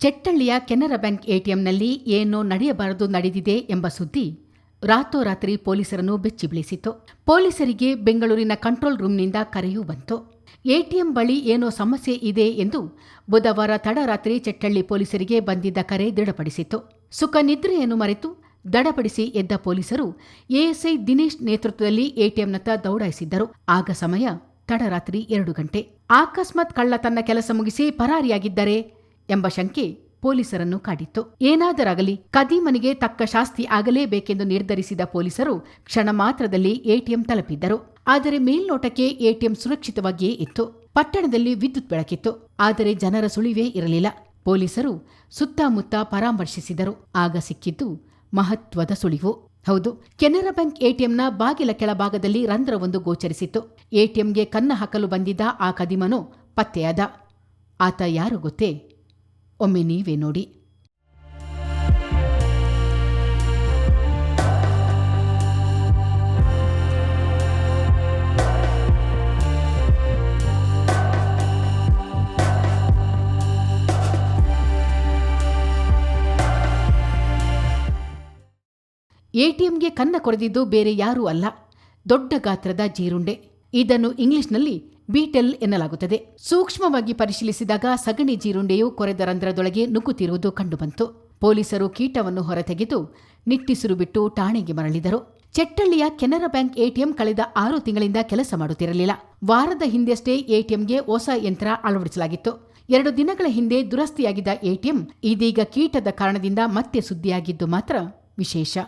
ಚೆಟ್ಟಳ್ಳಿಯ Canara bank ಎಟಿಎಂನಲ್ಲಿ ಏನೋ ನಡೆಯಬಾರದು ನಡೆದಿದೆ ಎಂಬ ಸುದ್ದಿ ರಾತೋರಾತ್ರಿ ಪೊಲೀಸರನ್ನು ಬೆಚ್ಚಿ ಬೀಳಿಸಿತು ಪೊಲೀಸರಿಗೆ ಬೆಂಗಳೂರಿನ ಕಂಟ್ರೋಲ್ ರೂಮ್ನಿಂದ ಕರೆಯೂ ಬಂತು. ಎಟಿಎಂ ಬಳಿ ಏನೋ ಸಮಸ್ಯೆ ಇದೆ ಎಂದು ಬುಧವಾರ ತಡರಾತ್ರಿ ಚೆಟ್ಟಳ್ಳಿ ಪೊಲೀಸರಿಗೆ ಬಂದಿದ್ದ ಕರೆ ದೃಢಪಡಿಸಿತು ಸುಖ ನಿದ್ರೆಯನ್ನು ಮರೆತು ದಡಪಡಿಸಿ ಎದ್ದ ಪೊಲೀಸರು ಎಎಸ್ಐ ದಿನೇಶ್ ನೇತೃತ್ವದಲ್ಲಿ ಎಟಿಎಂನತ್ತ ದೌಡಾಯಿಸಿದ್ದರು. ಆಗ ಸಮಯ ತಡರಾತ್ರಿ ಎರಡು ಗಂಟೆ. ಅಕಸ್ಮಾತ್ ಕಳ್ಳ ತನ್ನ ಕೆಲಸ ಮುಗಿಸಿ ಪರಾರಿಯಾಗಿದ್ದರೆ ಎಂಬ ಶಂಕೆ ಪೊಲೀಸರನ್ನು ಕಾಡಿತ್ತು. ಏನಾದರಾಗಲಿ ಕದೀಮನಿಗೆ ತಕ್ಕ ಶಾಸ್ತಿ ಆಗಲೇಬೇಕೆಂದು ನಿರ್ಧರಿಸಿದ ಪೊಲೀಸರು ಕ್ಷಣ ಮಾತ್ರದಲ್ಲಿ ಎಟಿಎಂ ತಲುಪಿದ್ದರು. ಆದರೆ ಮೇಲ್ನೋಟಕ್ಕೆ ಎಟಿಎಂ ಸುರಕ್ಷಿತವಾಗಿಯೇ ಇತ್ತು. ಪಟ್ಟಣದಲ್ಲಿ ವಿದ್ಯುತ್ ಬೆಳಕಿತ್ತು. ಆದರೆ ಜನರ ಸುಳಿವೇ ಇರಲಿಲ್ಲ. ಪೊಲೀಸರು ಸುತ್ತಮುತ್ತ ಪರಾಮರ್ಶಿಸಿದರು. ಆಗ ಸಿಕ್ಕಿದ್ದು ಮಹತ್ವದ ಸುಳಿವು. ಹೌದು, ಕೆನರಾ ಬ್ಯಾಂಕ್ ಎಟಿಎಂನ ಬಾಗಿಲ ಕೆಳಭಾಗದಲ್ಲಿ ರಂಧ್ರವೊಂದು ಗೋಚರಿಸಿತ್ತು. ಎಟಿಎಂಗೆ ಕನ್ನ ಹಾಕಲು ಬಂದಿದ್ದ ಆ ಕದಿಮನು ಪತ್ತೆಯಾದ. ಆತ ಯಾರು ಗೊತ್ತೇ? ಒಮ್ಮೆ ನೀವೇ ನೋಡಿ. ಎಟಿಎಂಗೆ ಕನ್ನ ಕೊರೆದಿದ್ದು ಬೇರೆ ಯಾರೂ ಅಲ್ಲ. ದೊಡ್ಡ ಗಾತ್ರದ ಜೀರುಂಡೆ. ಇದನ್ನು ಇಂಗ್ಲಿಷ್ನಲ್ಲಿ ಬೀಟೆಲ್ ಎನ್ನಲಾಗುತ್ತದೆ. ಸೂಕ್ಷ್ಮವಾಗಿ ಪರಿಶೀಲಿಸಿದಾಗ ಸಗಣಿ ಜೀರುಂಡೆಯು ಕೊರೆದ ರಂಧ್ರದೊಳಗೆ ನುಗ್ಗುತ್ತಿರುವುದು ಕಂಡುಬಂತು. ಪೊಲೀಸರು ಕೀಟವನ್ನು ಹೊರತೆಗೆದು ನಿಟ್ಟಿಸಿರು ಬಿಟ್ಟು ಠಾಣೆಗೆ ಮರಳಿದರು. ಚೆಟ್ಟಳ್ಳಿಯ ಕೆನರಾ ಬ್ಯಾಂಕ್ ಎಟಿಎಂ ಕಳೆದ ಆರು ತಿಂಗಳಿಂದ ಕೆಲಸ ಮಾಡುತ್ತಿರಲಿಲ್ಲ. ವಾರದ ಹಿಂದೆಯಷ್ಟೇ ಎಟಿಎಂಗೆ ಹೊಸ ಯಂತ್ರ ಅಳವಡಿಸಲಾಗಿತ್ತು. ಎರಡು ದಿನಗಳ ಹಿಂದೆ ದುರಸ್ತಿಯಾಗಿದ್ದ ಎಟಿಎಂ ಇದೀಗ ಕೀಟದ ಕಾರಣದಿಂದ ಮತ್ತೆ ಸುದ್ದಿಯಾಗಿದ್ದು ಮಾತ್ರ ವಿಶೇಷ.